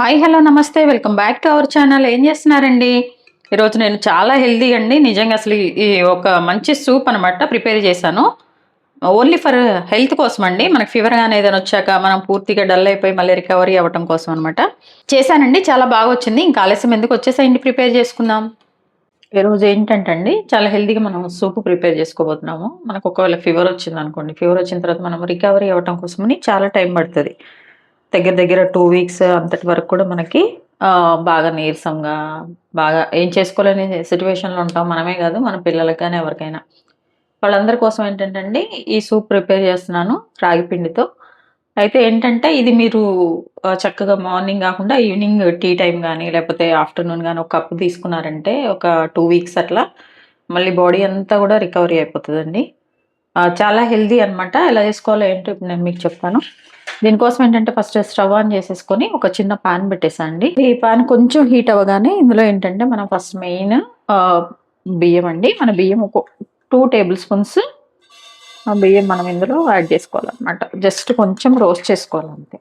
Hi hello నమస్తే. Welcome back to our channel. ఏం చేస్తున్నారండి? ఈరోజు నేను చాలా హెల్దీ అండి. నిజంగా అసలు ఈ- ఒక మంచి సూప్ అనమాట ప్రిపేర్ చేశాను. ఓన్లీ ఫర్ హెల్త్ కోసం అండి. మనకు ఫీవర్ కానీ ఏదైనా వచ్చాక మనం పూర్తిగా డల్ అయిపోయి మళ్ళీ రికవరీ అవ్వటం కోసం అనమాట చేశానండి. చాలా బాగా వచ్చింది. ఇంకా ఆలస్యం ఎందుకు వచ్చేసేయండి ప్రిపేర్ చేసుకుందాం. ఈరోజు ఏంటంటే అండి చాలా హెల్తీగా మనం సూప్ ప్రిపేర్ చేసుకోబోతున్నాము. మనకు ఒకవేళ ఫీవర్ వచ్చింది అనుకోండి ఫీవర్ వచ్చిన తర్వాత మనం రికవరీ అవ్వటం కోసమని చాలా టైం పడుతుంది. దగ్గర దగ్గర టూ వీక్స్ అంతటి వరకు కూడా మనకి బాగా నీరసంగా బాగా ఏం చేసుకోలేని సిచ్యువేషన్లో ఉంటాం. మనమే కాదు మన పిల్లలకి కానీ ఎవరికైనా. వాళ్ళందరి కోసం ఏంటంటే అండి ఈ సూప్ ప్రిపేర్ చేస్తున్నాను రాగి పిండితో. అయితే ఏంటంటే ఇది మీరు చక్కగా మార్నింగ్ కాకుండా ఈవినింగ్ టీ టైం కానీ లేకపోతే ఆఫ్టర్నూన్ కానీ ఒక కప్పు తీసుకున్నారంటే ఒక టూ వీక్స్ అట్లా మళ్ళీ బాడీ అంతా కూడా రికవరీ అయిపోతుందండి. చాలా హెల్దీ అన్నమాట. ఎలా చేసుకోవాలో ఏంటో ఇప్పుడు నేను మీకు చెప్తాను. దీనికోసం ఏంటంటే ఫస్ట్ స్టవ్ ఆన్ చేసేసుకొని ఒక చిన్న పాన్ పెట్టేసండి. ఈ పాన్ కొంచెం హీట్ అవ్వగానే ఇందులో ఏంటంటే మనం ఫస్ట్ మెయిన్ బియ్యం అండి. మన బియ్యం ఒక టూ టేబుల్ స్పూన్స్ బియ్యం మనం ఇందులో యాడ్ చేసుకోవాలన్నమాట. జస్ట్ కొంచెం రోస్ట్ చేసుకోవాలంతే.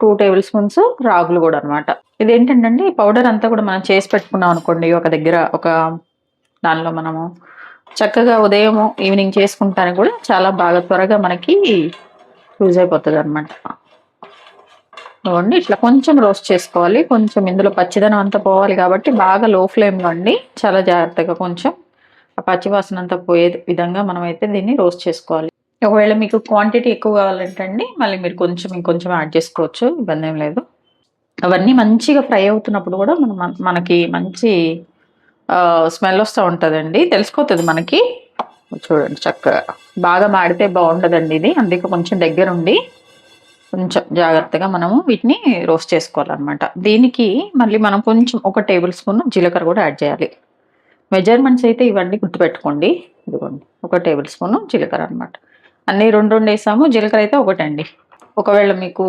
టూ టేబుల్ స్పూన్స్ రాగులు కూడా అనమాట ఇదేంటంటే ఈ పౌడర్ అంతా కూడా మనం చేసి పెట్టుకున్నాం అనుకోండి ఒక దగ్గర ఒక దానిలో మనము చక్కగా ఉదయం ఈవినింగ్ చేసుకుంటానికి కూడా చాలా బాగా త్వరగా మనకి యూజ్ అయిపోతుంది అనమాట ఇవ్వండి ఇట్లా కొంచెం రోస్ట్ చేసుకోవాలి. కొంచెం ఇందులో పచ్చిదనం అంతా పోవాలి కాబట్టి బాగా లో ఫ్లేమ్లో అండి. చాలా జాగ్రత్తగా కొంచెం ఆ పచ్చివాసన అంతా పోయే విధంగా మనం అయితే దీన్ని రోస్ట్ చేసుకోవాలి. ఒకవేళ మీకు క్వాంటిటీ ఎక్కువ కావాలంటే అండి మళ్ళీ మీరు కొంచెం ఇంకొంచెం యాడ్ చేసుకోవచ్చు ఇబ్బంది ఏం లేదు. అవన్నీ మంచిగా ఫ్రై అవుతున్నప్పుడు కూడా మనం మనకి మంచి స్మెల్ వస్తూ ఉంటుందండి. తెలిసిపోతుంది మనకి. చూడండి చక్కగా. బాగా మాడితే బాగుంటుందండి ఇది. అందుకే కొంచెం దగ్గరుండి కొంచెం జాగ్రత్తగా మనము వీటిని రోస్ట్ చేసుకోవాలన్నమాట. దీనికి మళ్ళీ మనం కొంచెం ఒక టేబుల్ స్పూన్ జీలకర్ర కూడా యాడ్ చేయాలి. మెజర్మెంట్స్ అయితే ఇవన్నీ గుర్తుపెట్టుకోండి. ఇదిగోండి ఒక టేబుల్ స్పూన్ జీలకర్ర అనమాట అన్నీ రెండు రెండు వేసాము. జీలకర్ర అయితే ఒకటండి. ఒకవేళ మీకు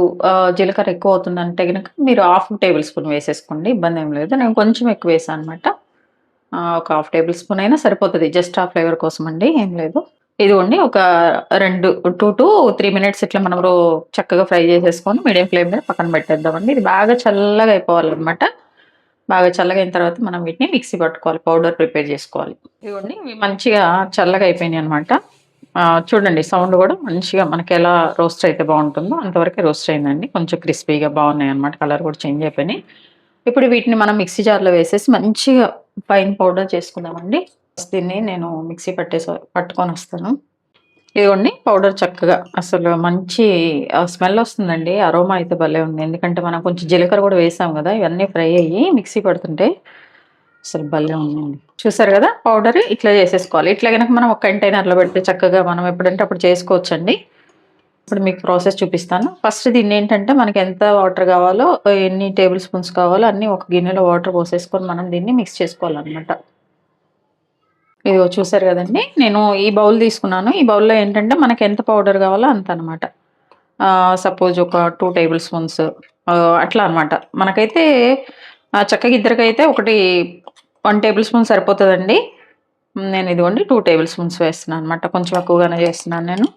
జీలకర్ర ఎక్కువ అవుతుందంటే కనుక మీరు హాఫ్ టేబుల్ స్పూన్ వేసేసుకోండి. ఇబ్బంది ఏం లేదు. నేను కొంచెం ఎక్కువ వేసాను అనమాట ఒక హాఫ్ టేబుల్ స్పూన్ అయినా సరిపోతుంది. జస్ట్ ఆ ఫ్లేవర్ కోసం అండి ఏం లేదు. ఇదిగోండి ఒక రెండు టూ టు త్రీ మినిట్స్ ఇట్లా మనం చక్కగా ఫ్రై చేసేసుకొని మీడియం ఫ్లేమ్ మీద పక్కన పెట్టేద్దామండి. ఇది బాగా చల్లగా అయిపోవాలన్నమాట. బాగా చల్లగా అయిన తర్వాత మనం వీటిని మిక్సీ పట్టుకోవాలి పౌడర్ ప్రిపేర్ చేసుకోవాలి. ఇదిగోండి ఇవి మంచిగా చల్లగా అయిపోయినాయి అనమాట చూడండి సౌండ్ కూడా మంచిగా మనకి ఎలా రోస్ట్ అయితే బాగుంటుందో అంతవరకు రోస్ట్ అయిందండి. కొంచెం క్రిస్పీగా బాగున్నాయి అనమాట కలర్ కూడా చేంజ్ అయిపోయినాయి. ఇప్పుడు వీటిని మనం మిక్సీ జార్లో వేసేసి మంచిగా ఫైన్ పౌడర్ చేసుకుందామండి. దీన్ని నేను మిక్సీ పట్టేసి పట్టుకొని వస్తాను. ఇదిగోండి పౌడర్ చక్కగా. అసలు మంచి స్మెల్ వస్తుందండి. అరోమా అయితే భలే ఉంది. ఎందుకంటే మనం కొంచెం జీలకర్ర కూడా వేసాం కదా ఇవన్నీ ఫ్రై అయ్యి మిక్సీ పడుతుంటే అసలు భలే ఉందండి. చూసారు కదా పౌడర్ ఇట్లా చేసేసుకోవాలి. ఇట్లా కనుక మనం ఒక కంటైనర్లో పెడితే చక్కగా మనం ఎప్పుడంటే అప్పుడు చేసుకోవచ్చండి. ఇప్పుడు మీకు ప్రాసెస్ చూపిస్తాను. ఫస్ట్ దీన్ని ఏంటంటే మనకి ఎంత వాటర్ కావాలో ఎన్ని టేబుల్ స్పూన్స్ కావాలో అన్నీ ఒక గిన్నెలో వాటర్ పోసేసుకొని మనం దీన్ని మిక్స్ చేసుకోవాలన్నమాట. ఇదిగో చూసారు కదండి నేను ఈ బౌల్ తీసుకున్నాను. ఈ బౌల్లో ఏంటంటే మనకి ఎంత పౌడర్ కావాలో అంత అనమాట సపోజ్ ఒక టూ టేబుల్ స్పూన్స్ అట్లా అనమాట మనకైతే చక్కగా ఇద్దరికైతే ఒకటి వన్ టేబుల్ స్పూన్ సరిపోతుందండి. నేను ఇదిగోండి టూ టేబుల్ స్పూన్స్ వేస్తున్నాను అనమాట కొంచెం ఎక్కువగానే చేస్తున్నాను నేను.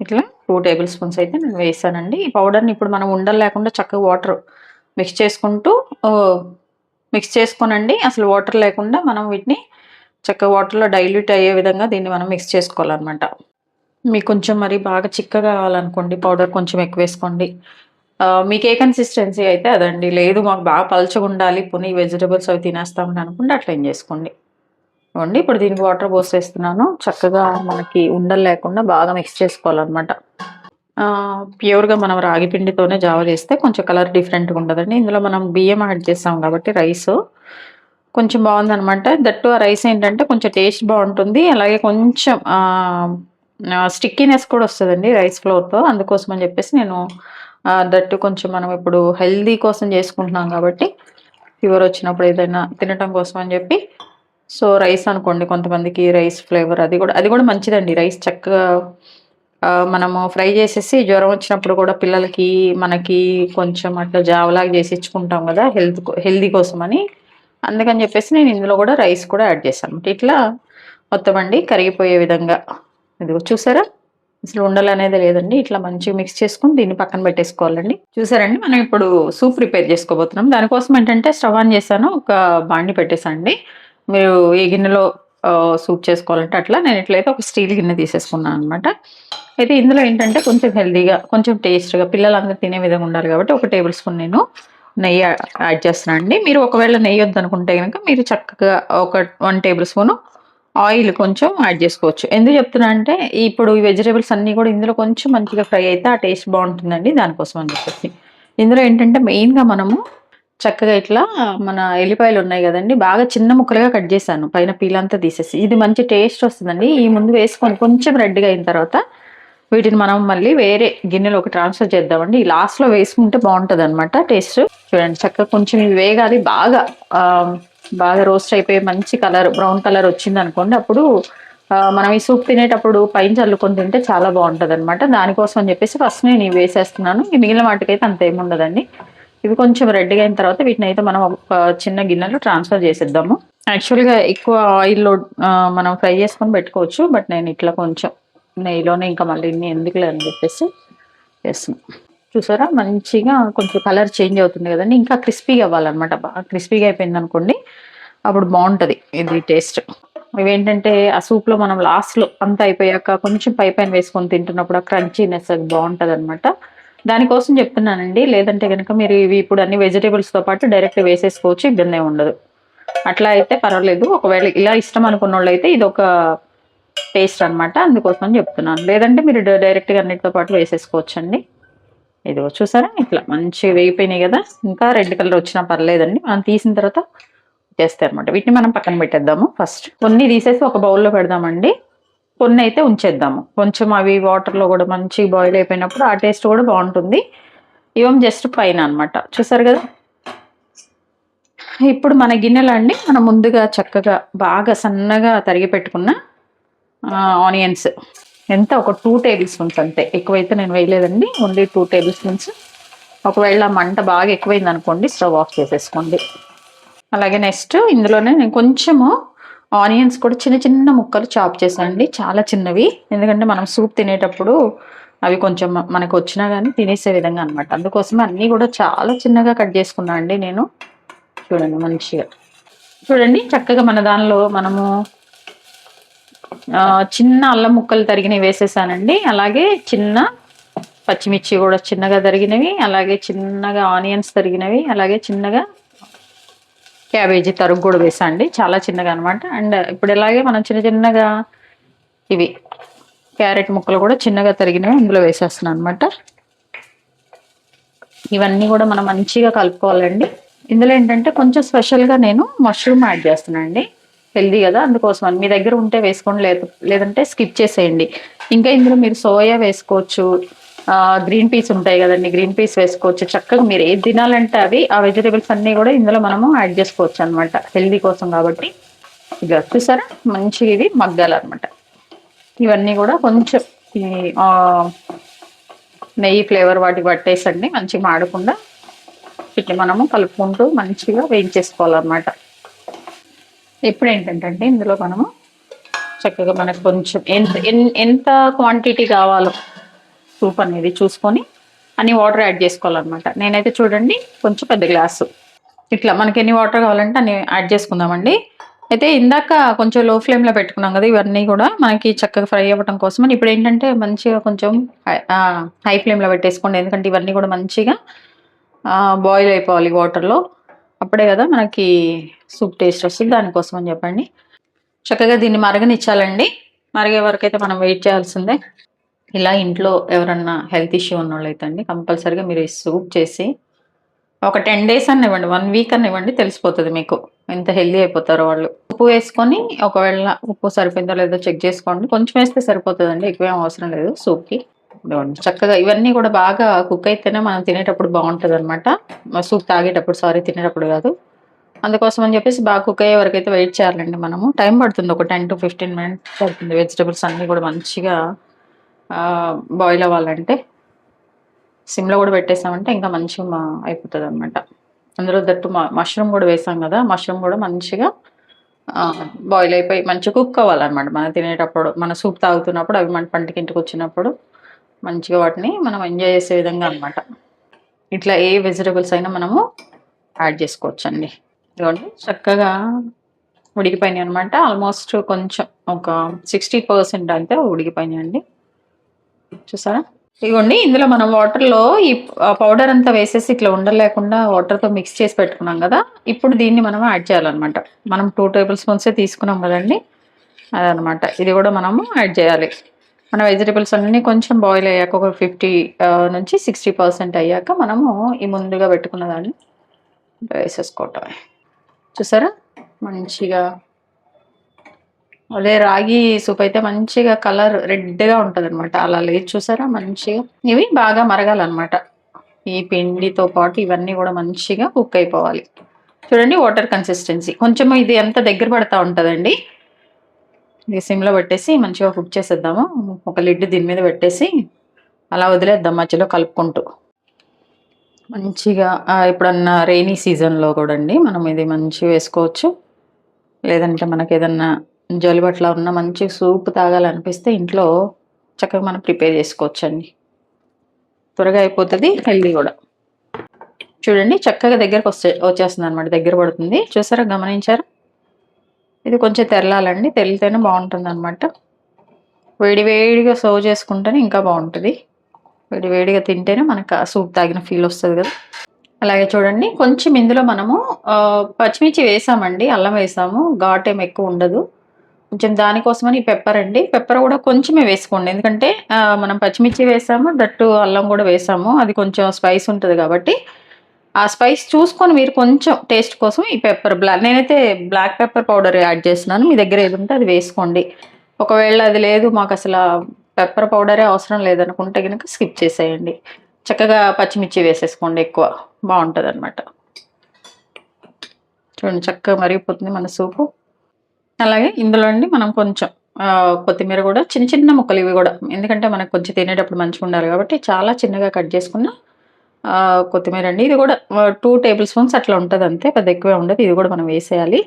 ఇట్లా టూ టేబుల్ స్పూన్స్ అయితే నేను వేసానండి. ఈ పౌడర్ని ఇప్పుడు మనం ఉండలు లేకుండా చక్కగా వాటర్ మిక్స్ చేసుకుంటూ మిక్స్ చేసుకోనండి. అసలు వాటర్ లేకుండా మనం వీటిని చక్కగా వాటర్లో డైల్యూట్ అయ్యే విధంగా దీన్ని మనం మిక్స్ చేసుకోవాలన్నమాట. మీకు కొంచెం మరి బాగా చిక్కగా కావాలనుకోండి పౌడర్ కొంచెం ఎక్కువ వేసుకోండి. మీకు ఏ కన్సిస్టెన్సీ అయితే అదండి. లేదు మాకు బాగా పలచగా ఉండాలి పోనీ వెజిటబుల్స్ అవి తినేస్తామని అనుకుంటే అట్లా ఏం చేసుకోండి. ఇవ్వండి ఇప్పుడు దీనికి వాటర్ పోసేస్తున్నాను. చక్కగా మనకి ఉండలు లేకుండా బాగా మిక్స్ చేసుకోవాలన్నమాట. ప్యూర్గా మనం రాగి పిండితోనే జావ చేస్తే కొంచెం కలర్ డిఫరెంట్గా ఉంటుందండి ఇందులో మనం బియ్యం యాడ్ చేస్తాం కాబట్టి రైస్ కొంచెం బాగుందనమాట దట్టు ఆ రైస్ ఏంటంటే కొంచెం టేస్ట్ బాగుంటుంది. అలాగే కొంచెం స్టిక్కీనెస్ కూడా వస్తుందండి రైస్ ఫ్లోర్తో అందుకోసం అని చెప్పేసి నేను దట్టు కొంచెం మనం ఇప్పుడు హెల్దీ కోసం చేసుకుంటున్నాం కాబట్టి. ఫీవర్ వచ్చినప్పుడు ఏదైనా తినటం కోసం అని చెప్పి సో రైస్ అనుకోండి కొంతమందికి రైస్ ఫ్లేవర్ అది కూడా అది కూడా మంచిదండి. రైస్ చక్కగా మనము ఫ్రై చేసేసి జ్వరం వచ్చినప్పుడు కూడా పిల్లలకి మనకి కొంచెం అట్లా జావలాగా చేసి ఇచ్చుకుంటాం కదా హెల్త్ హెల్దీ కోసం అని అందుకని చెప్పేసి నేను ఇందులో కూడా రైస్ కూడా యాడ్ చేశాను ఇట్లా మొత్తం అండి కరిగిపోయే విధంగా. ఇది చూసారా? అసలు ఉండలు అనేది లేదండి. ఇట్లా మంచిగా మిక్స్ చేసుకుని దీన్ని పక్కన పెట్టేసుకోవాలండి. చూసారండి? మనం ఇప్పుడు సూప్ ప్రిపేర్ చేసుకోబోతున్నాం. దానికోసం ఏంటంటే స్టవ్ ఆన్ చేశాను ఒక బాండి పెట్టేసండి మీరు ఏ గిన్నెలో సూప్ చేసుకోవాలంటే అట్లా. నేను ఎట్లయితే ఒక స్టీల్ గిన్నె తీసేసుకున్నాను అనమాట అయితే ఇందులో ఏంటంటే కొంచెం హెల్దీగా కొంచెం టేస్ట్గా పిల్లలందరూ తినే విధంగా ఉండాలి కాబట్టి ఒక టేబుల్ స్పూన్ నేను నెయ్యి యాడ్ చేస్తున్నాను అండి. మీరు ఒకవేళ నెయ్యి వద్దనుకుంటే కనుక మీరు చక్కగా ఒక వన్ టేబుల్ స్పూన్ ఆయిల్ కొంచెం యాడ్ చేసుకోవచ్చు. ఎందుకు చెప్తున్నా అంటే ఇప్పుడు ఈ వెజిటేబుల్స్ అన్నీ కూడా ఇందులో కొంచెం మంచిగా ఫ్రై అయితే ఆ టేస్ట్ బాగుంటుందండి. దానికోసం అని చెప్పేసి. ఇందులో ఏంటంటే మెయిన్గా మనము చక్కగా ఇట్లా మన ఎల్లిపాయలు ఉన్నాయి కదండి. బాగా చిన్న ముక్కలుగా కట్ చేశాను. పైన పీలంతా తీసేసి. ఇది మంచి టేస్ట్ వస్తుందండి. ఈ ముందు వేసుకొని కొంచెం రెడ్గా అయిన తర్వాత వీటిని మనం మళ్ళీ వేరే గిన్నెలోకి ట్రాన్స్ఫర్ చేద్దామండి. ఈ లాస్ట్లో వేసుకుంటే బాగుంటుంది అనమాట టేస్ట్. చూడండి చక్కగా కొంచెం ఇవి వేగాలి. బాగా బాగా రోస్ట్ అయిపోయి మంచి కలర్ బ్రౌన్ కలర్ వచ్చింది అనుకోండి అప్పుడు మనం ఈ సూప్ తినేటప్పుడు పైన చల్లుకొని తింటే చాలా బాగుంటుంది అనమాట దానికోసం అని చెప్పేసి ఫస్ట్ నేను ఇవి వేసేస్తున్నాను. ఈ మిగిలిన వాటికైతే అంత ఏముండదండి. ఇవి కొంచెం రెడ్గా అయిన తర్వాత వీటిని అయితే మనం ఒక చిన్న గిన్నెలో ట్రాన్స్ఫర్ చేసేద్దాము. యాక్చువల్గా ఎక్కువ ఆయిల్లో మనం ఫ్రై చేసుకొని పెట్టుకోవచ్చు బట్ నేను ఇట్లా కొంచెం నెయ్యిలోనే ఇంకా మళ్ళీ ఇన్ని ఎందుకులే అని చెప్పేసి వేస్తున్నాం చూసారా? మంచిగా కొంచెం కలర్ చేంజ్ అవుతుంది కదండి. ఇంకా క్రిస్పీగా అవ్వాలన్నమాట. బాగా క్రిస్పీగా అయిపోయింది అనుకోండి అప్పుడు బాగుంటుంది ఇది టేస్ట్. ఇవేంటంటే ఆ సూప్లో మనం లాస్ట్లో అంతా అయిపోయాక కొంచెం పై పైన వేసుకొని తింటున్నప్పుడు ఆ క్రంచీనెస్ అది బాగుంటుంది అనమాట దానికోసం చెప్తున్నానండి. లేదంటే కనుక మీరు ఇవి ఇప్పుడు అన్ని వెజిటేబుల్స్తో పాటు డైరెక్ట్ వేసేసుకోవచ్చు. ఇబ్బంది ఉండదు. అట్లా అయితే పర్వాలేదు. ఒకవేళ ఇలా ఇష్టం అనుకున్న వాళ్ళు అయితే ఇది ఒక పేస్ట్ అనమాట అందుకోసం చెప్తున్నాను. లేదంటే మీరు డైరెక్ట్గా అన్నిటితో పాటు వేసేసుకోవచ్చండి. ఇదిగో చూసారా? ఇట్లా మంచిగా వేగిపోయినాయి కదా. ఇంకా రెడ్ కలర్ వచ్చినా పర్లేదండి. మనం తీసిన తర్వాత చేస్తాయి అనమాట వీటిని మనం పక్కన పెట్టేద్దాము ఫస్ట్. కొన్ని తీసేసి ఒక బౌల్లో పెడదామండి. కొన్ని అయితే ఉంచేద్దాము. కొంచెం అవి వాటర్లో కూడా మంచి బాయిల్ అయిపోయినప్పుడు ఆ టేస్ట్ కూడా బాగుంటుంది. ఇవం జస్ట్ పైన అనమాట చూసారు కదా? ఇప్పుడు మన గిన్నెలో అండి మనం ముందుగా చక్కగా బాగా సన్నగా తరిగి పెట్టుకున్న ఆనియన్స్ ఎంత? ఒక టూ టేబుల్ స్పూన్స్ అంతే. ఎక్కువైతే నేను వేయలేదండి. ఓన్లీ టూ టేబుల్ స్పూన్స్ ఒకవేళ మంట బాగా ఎక్కువైంది అనుకోండి స్టవ్ ఆఫ్ చేసేసుకోండి. అలాగే నెక్స్ట్ ఇందులోనే నేను కొంచెము ఆనియన్స్ కూడా చిన్న చిన్న ముక్కలు చాప్ చేసానండి చాలా చిన్నవి. ఎందుకంటే మనం సూప్ తినేటప్పుడు అవి కొంచెం మనకు వచ్చినా కానీ తినేసే విధంగా అనమాట అందుకోసం అన్నీ కూడా చాలా చిన్నగా కట్ చేసుకున్నా అండి నేను. చూడండి మంచిగా. చూడండి చక్కగా మన దానిలో మనము చిన్న అల్లం ముక్కలు తరిగినవి వేసేసానండి. అలాగే చిన్న పచ్చిమిర్చి కూడా చిన్నగా తరిగినవి అలాగే చిన్నగా ఆనియన్స్ తరిగినవి అలాగే చిన్నగా క్యాబేజీ తరుగు కూడా వేసండి. చాలా చిన్నగా అనమాట అండ్ ఇప్పుడు ఇలాగే మనం చిన్న చిన్నగా ఇవి క్యారెట్ ముక్కలు కూడా చిన్నగా తరిగినవి ఇందులో వేసేస్తున్నాను అనమాట ఇవన్నీ కూడా మనం మంచిగా కలుపుకోవాలండి. ఇందులో ఏంటంటే కొంచెం స్పెషల్గా నేను మష్రూమ్ యాడ్ చేస్తున్నానండి. హెల్దీ కదా అందుకోసం మీ దగ్గర ఉంటే వేసుకోండి లేదు లేదంటే స్కిప్ చేసేయండి. ఇంకా ఇందులో మీరు సోయా వేసుకోవచ్చు గ్రీన్ పీస్ ఉంటాయి కదండి గ్రీన్ పీస్ వేసుకోవచ్చు. చక్కగా మీరు ఏది తినాలంటే అవి ఆ వెజిటేబుల్స్ అన్నీ కూడా ఇందులో మనము యాడ్ చేసుకోవచ్చు అనమాట హెల్దీ కోసం కాబట్టి. ఇక చూసారా? మంచిగా ఇవి మగ్గాలన్నమాట. ఇవన్నీ కూడా కొంచెం ఈ నెయ్యి ఫ్లేవర్ వాటికి పట్టేసండి. మంచిగా మాడకుండా ఇట్లా మనము కలుపుకుంటూ మంచిగా వేయించేసుకోవాలన్నమాట. ఇప్పుడు ఏంటంటే ఇందులో మనము చక్కగా మనకు కొంచెం ఎంత ఎంత క్వాంటిటీ కావాలో సూప్ అనేది చూసుకొని అన్ని వాటర్ యాడ్ చేసుకోవాలన్నమాట. నేనైతే చూడండి కొంచెం పెద్ద గ్లాసు. ఇట్లా మనకి ఎన్ని వాటర్ కావాలంటే అన్ని యాడ్ చేసుకుందామండి. అయితే ఇందాక కొంచెం లో ఫ్లేమ్లో పెట్టుకున్నాం కదా ఇవన్నీ కూడా మనకి చక్కగా ఫ్రై అవ్వడం కోసం. ఇప్పుడు ఏంటంటే మంచిగా కొంచెం హై ఫ్లేమ్లో పెట్టేసుకోండి. ఎందుకంటే ఇవన్నీ కూడా మంచిగా బాయిల్ అయిపోవాలి వాటర్లో అప్పుడే కదా మనకి సూప్ టేస్ట్ వస్తుంది. దానికోసం అని చెప్పండి. చక్కగా దీన్ని మరగనిచ్చాలండి. మరిగే వరకు అయితే మనం వెయిట్ చేయాల్సిందే. ఇలా ఇంట్లో ఎవరన్నా హెల్త్ ఇష్యూ ఉన్న వాళ్ళు అయితే అండి కంపల్సరీగా మీరు సూప్ చేసి ఒక టెన్ డేస్ అని ఇవ్వండి వన్ వీక్ అని ఇవ్వండి తెలిసిపోతుంది మీకు ఎంత హెల్దీ అయిపోతారో వాళ్ళు. ఉప్పు వేసుకొని ఒకవేళ ఉప్పు సరిపోయిందో లేదో చెక్ చేసుకోండి. కొంచెం వేస్తే సరిపోతుందండి ఎక్కువేం అవసరం లేదు సూప్కి. చక్కగా ఇవన్నీ కూడా బాగా కుక్ అయితేనే మనం తినేటప్పుడు బాగుంటుంది అనమాట సూప్ తాగేటప్పుడు సారీ తినేటప్పుడు కాదు. అందుకోసం అని చెప్పేసి బాగా కుక్ అయ్యే వరకు అయితే వెయిట్ చేయాలండి మనము. టైం పడుతుంది ఒక టెన్ టు ఫిఫ్టీన్ మినిట్స్ పడుతుంది. వెజిటబుల్స్ అన్నీ కూడా మంచిగా బాయిల్ అవ్వాలంటే సిమ్లో కూడా పెట్టేసామంటే ఇంకా మంచిగా అయిపోతుంది అనమాట అందులో దట్టు మష్రూమ్ కూడా వేసాం కదా మష్రూమ్ కూడా మంచిగా బాయిల్ అయిపోయి మంచిగా కుక్ అవ్వాలన్నమాట. మనం తినేటప్పుడు మన సూప్ తాగుతున్నప్పుడు అవి మన పంటికి ఇంటికి వచ్చినప్పుడు మంచిగా వాటిని మనం ఎంజాయ్ చేసే విధంగా అనమాట ఇట్లా ఏ వెజిటబుల్స్ అయినా మనము యాడ్ చేసుకోవచ్చు అండి ఇదిగోండి చక్కగా ఉడికిపోయినాయి అనమాట ఆల్మోస్ట్ కొంచెం ఒక సిక్స్టీ పర్సెంట్ అయితే ఉడికిపోయినాయి అండి చూసారా? ఇదిగోండి ఇందులో మనం వాటర్లో ఈ పౌడర్ అంతా వేసేసి ఇట్లా ఉండలేకుండా వాటర్తో మిక్స్ చేసి పెట్టుకున్నాం కదా ఇప్పుడు దీన్ని మనం యాడ్ చేయాలన్నమాట. మనం టూ టేబుల్ స్పూన్సే తీసుకున్నాం కదండి అదనమాట ఇది కూడా మనము యాడ్ చేయాలి. మన వెజిటేబుల్స్ అన్నీ కొంచెం బాయిల్ అయ్యాక ఒక ఫిఫ్టీ నుంచి సిక్స్టీ పర్సెంట్ అయ్యాక మనము ఈ ముందుగా పెట్టుకున్న దాన్ని వేసేసుకోవటం చూసారా? మంచిగా అదే రాగి సూప్ అయితే మంచిగా కలర్ రెడ్గా ఉంటుంది అనమాట అలా లేదు చూసారా? మంచిగా ఇవి బాగా మరగాలన్నమాట. ఈ పిండితో పాటు ఇవన్నీ కూడా మంచిగా కుక్ అయిపోవాలి. చూడండి వాటర్ కన్సిస్టెన్సీ. కొంచెం ఇది ఎంత దగ్గర పడతా ఉంటుందండి? ఇది సిమ్లో పెట్టేసి మంచిగా కుక్ చేసేద్దాము. ఒక లిడ్ దీని మీద పెట్టేసి అలా వదిలేద్దాం మధ్యలో కలుపుకుంటూ. మంచిగా ఎప్పుడన్నా రెయినీ సీజన్లో కూడా అండి మనం ఇది మంచిగా వేసుకోవచ్చు. లేదంటే మనకి ఏదన్నా జలుబు ఉన్న మంచి సూప్ తాగాలనిపిస్తే ఇంట్లో చక్కగా మనం ప్రిపేర్ చేసుకోవచ్చండి. త్వరగా అయిపోతుంది హెల్దీ కూడా. చూడండి చక్కగా దగ్గరకు వస్తే వచ్చేస్తుంది అనమాట దగ్గర పడుతుంది. చూసారా గమనించారా? ఇది కొంచెం తెరలాలండి తెరిలితేనే బాగుంటుంది అనమాట వేడివేడిగా సర్వ్ చేసుకుంటేనే ఇంకా బాగుంటుంది. వేడివేడిగా తింటేనే మనకు సూప్ తాగిన ఫీల్ వస్తుంది కదా. అలాగే చూడండి కొంచెం ఇందులో మనము పచ్చిమిర్చి వేసామండి అల్లం వేసాము. ఘాట్ ఏం ఎక్కువ ఉండదు. కొంచెం దానికోసమని ఈ పెప్పర్ అండి. పెప్పర్ కూడా కొంచెమే వేసుకోండి. ఎందుకంటే మనం పచ్చిమిర్చి వేసాము దట్టు అల్లం కూడా వేసాము. అది కొంచెం స్పైస్ ఉంటుంది కాబట్టి. ఆ స్పైస్ చూసుకొని మీరు కొంచెం టేస్ట్ కోసం ఈ పెప్పర్ బ్లాక్ నేనైతే బ్లాక్ పెప్పర్ పౌడర్ యాడ్ చేస్తున్నాను. మీ దగ్గర ఏది ఉంటే అది వేసుకోండి. ఒకవేళ అది లేదు మాకు అసలు పెప్పర్ పౌడరే అవసరం లేదనుకుంటే కనుక స్కిప్ చేసేయండి. చక్కగా పచ్చిమిర్చి వేసేసుకోండి ఎక్కువ. బాగుంటుంది అనమాట చూడండి చక్కగా మరిగిపోతుంది మన సూపు. అలాగే ఇందులో అండి మనం కొంచెం కొత్తిమీర కూడా చిన్న చిన్న ముక్కలు ఇవి కూడా. ఎందుకంటే మనకు కొంచెం తినేటప్పుడు మంచిగా ఉండాలి కాబట్టి చాలా చిన్నగా కట్ చేసుకున్న కొత్తిమీర అండి. ఇది కూడా టూ టేబుల్ స్పూన్స్ అట్లా ఉంటుంది అంతే పెద్ద ఎక్కువే ఉండదు. ఇది కూడా మనం వేసేయాలి.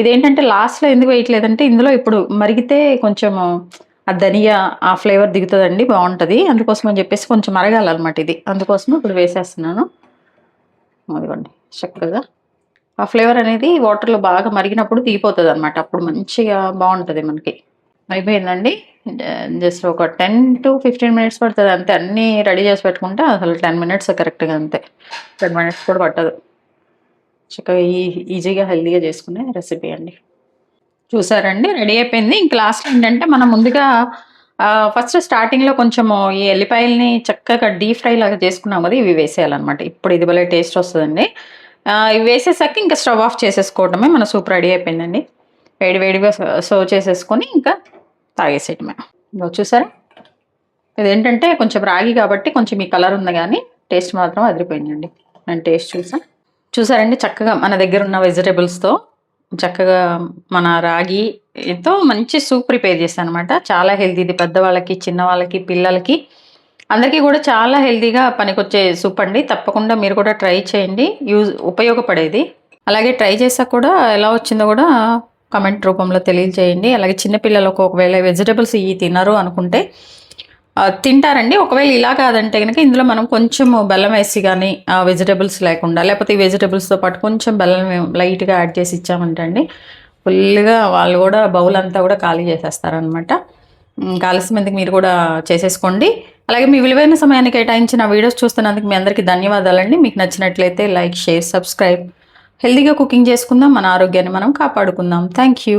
ఇదేంటంటే లాస్ట్లో ఎందుకు వేయట్లేదంటే ఇందులో ఇప్పుడు మరిగితే కొంచెం ఆ ధనియా ఆ ఫ్లేవర్ దిగుతుందండి బాగుంటుంది. అందుకోసం అని చెప్పేసి కొంచెం మరగాలన్నమాట ఇది. అందుకోసం ఇప్పుడు వేసేస్తున్నాను. అదిగోండి చక్కగా ఆ ఫ్లేవర్ అనేది వాటర్లో బాగా మరిగినప్పుడు తీపోతుంది అనమాట అప్పుడు మంచిగా బాగుంటుంది మనకి. అయిపోయిందండి. జస్ట్ ఒక టెన్ టు ఫిఫ్టీన్ మినిట్స్ పడుతుంది అంతే. అన్నీ రెడీ చేసి పెట్టుకుంటే అసలు టెన్ మినిట్స్ కరెక్ట్గా అంతే. టెన్ మినిట్స్ కూడా పట్టదు. చక్కగా ఈజీగా హెల్తీగా చేసుకునే రెసిపీ అండి. చూసారండి? రెడీ అయిపోయింది. ఇంక లాస్ట్ ఏంటంటే మనం ముందుగా ఫస్ట్ స్టార్టింగ్లో కొంచెము ఈ ఎల్లిపాయలని చక్కగా డీప్ ఫ్రై లాగా చేసుకున్నాం కదా ఇవి వేసేయాలన్నమాట. ఇప్పుడు ఇది భలే టేస్ట్ వస్తుందండి. ఇవి వేసేసాక ఇంకా స్టవ్ ఆఫ్ చేసేసుకోవడమే మన సూప్ రెడీ అయిపోయిందండి. వేడి వేడిగా సర్వ్ చేసేసుకొని ఇంకా తాగేసేయటమే ఇంకా చూసారా? ఇదేంటంటే కొంచెం రాగి కాబట్టి కొంచెం ఈ కలర్ ఉంది కానీ టేస్ట్ మాత్రం అదిరిపోయిందండి. నేను టేస్ట్ చూసా. చూసారండి చక్కగా మన దగ్గర ఉన్న వెజిటేబుల్స్తో చక్కగా మన రాగితో మంచి సూప్ ప్రిపేర్ చేశాను అనమాట చాలా హెల్తీ ఇది పెద్దవాళ్ళకి చిన్నవాళ్ళకి పిల్లలకి అందరికీ కూడా చాలా హెల్తీగా పనికొచ్చే సూప్ అండి. తప్పకుండా మీరు కూడా ట్రై చేయండి. యూజ్ ఉపయోగపడేది. అలాగే ట్రై చేసాక కూడా ఎలా వచ్చిందో కూడా కమెంట్ రూపంలో తెలియజేయండి. అలాగే చిన్నపిల్లలకు ఒకవేళ వెజిటబుల్స్ ఇవి తినరు అనుకుంటే తింటారండి. ఒకవేళ ఇలా కాదంటే కనుక ఇందులో మనం కొంచెం బెల్లం వేసి కానీ వెజిటబుల్స్ లేకుండా లేకపోతే ఈ వెజిటబుల్స్తో పాటు కొంచెం బెల్లం లైట్గా యాడ్ చేసి ఇచ్చామంటండి ఫుల్గా వాళ్ళు కూడా బౌల్ అంతా కూడా ఖాళీ చేసేస్తారనమాట మందికి మీరు కూడా చేసేసుకోండి. అలాగే మీ విలువైన సమయాన్ని కేటాయించిన వీడియోస్ చూస్తున్నందుకు మీ అందరికీ ధన్యవాదాలండి. మీకు నచ్చినట్లయితే లైక్ షేర్ సబ్స్క్రైబ్. హెల్తీగా కుకింగ్ చేసుకుందాం మన ఆరోగ్యాన్ని మనం కాపాడుకుందాం. Thank you.